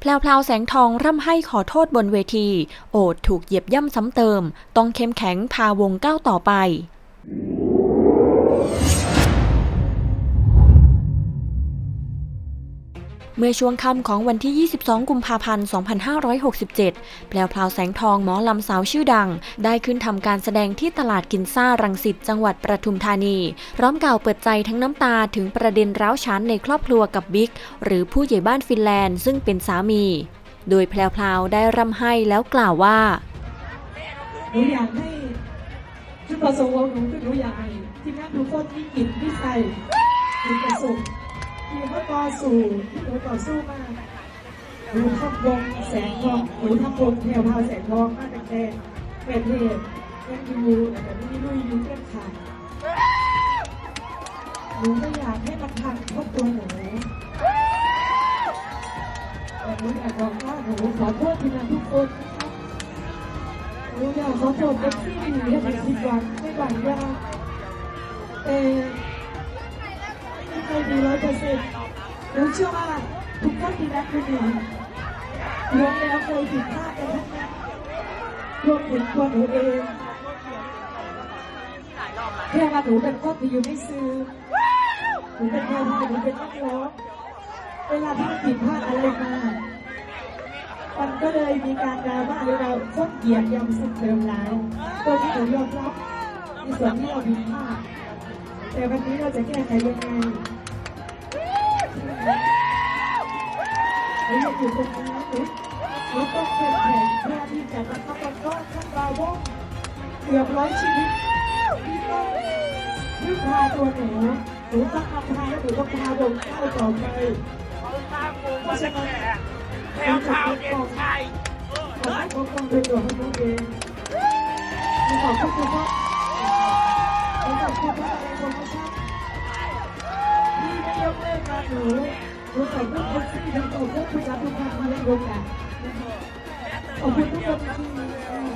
แพลวพลาวแสงทองร่ำให้ขอโทษบนเวที โอดถูกเหยียบย่ำซ้ำเติม ต้องเข้มแข็งพาวงก้าวต่อไป เมื่อช่วงค่ำของวันที่ 22 กุมภาพันธ์ 2567 แพลวพลาวแสงทองหมอลำสาวชื่อดัง ได้ขึ้นทำการแสดงที่ตลาดกินซ่ารังสิตจังหวัดประทุมธานี พร้อมกล่าวเปิดใจทั้งน้ำตาถึงประเด็นร้าวฉานในครอบครัวกับบิ๊ก หรือผู้ใหญ่บ้านฟินแลนด์ซึ่งเป็นสามี โดยแพลวพลาวได้ร่ำให้แล้วกล่าวว่าหนูอยากให้จุดประสงค์ของหนูคือหนูอยากให้ที่นั่นทุกคนที่กินที่ใส่มีประสงค์ ที่เขาต่อสู้หนูต่อสู้มากหนูทำวงแสงทองหนูทำวงแถวพาวแสงทองมาตั้งแต่เกิดเหตุยังอยู่แต่ไม่ลุยอยู่เพื่อนขาดหนูไม่อยากให้มันพังครอบตัวหนูแต่หนูอยากบอกว่าหนูขอโทษทีนั่นทุกคนหนูอยากขอโทษเอฟซีที่ให้มันผิดวังไม่หวังยากแต่ มีร้อยเปอร์เซ็นต์รู้เชื่อว่าทุกคนที่รักคุณหนูรวมแล้วเคยผิดพลาดกันทั้งนั้นรวมถึงตัวหนูเองแค่ว่าหนูเป็นคนที่อยู่ในซื้อหนูเป็นแค่พาหนูเป็นนักร้องเวลาที่มันผิดพลาดอะไรมามันก็เลยมีการดราม่าหรือเราคนเหยียดยำสุดเติมแล้วตัวที่เรายอมรับในส่วนที่เราผิดพลาดแต่วันนี้เราจะแก้ไขยังไง อยู่ตรงนี้หรือเราต้องเข้มแข็งเพื่อที่จะรับประคองทั้งเราวงเกือบร้อยชีวิตที่ต้องพึ่งพาตัวหนูหนูต้องทำพาและหนูต้องพาวงก้าต่อไปเพราะฉะนั้นแถวเท้าเด็กชายขอให้ปกป้องด้วยตัวของตัวเองขอบคุณครับขอบคุณครับในโปรโมชั่นที่ไม่ยกเลิกการหนู หนูขอบคุณแท็กซี่ทั้งขอคุณผู้รับทุกท่านที่ให้โอกาสขอบคุณทุกคนที่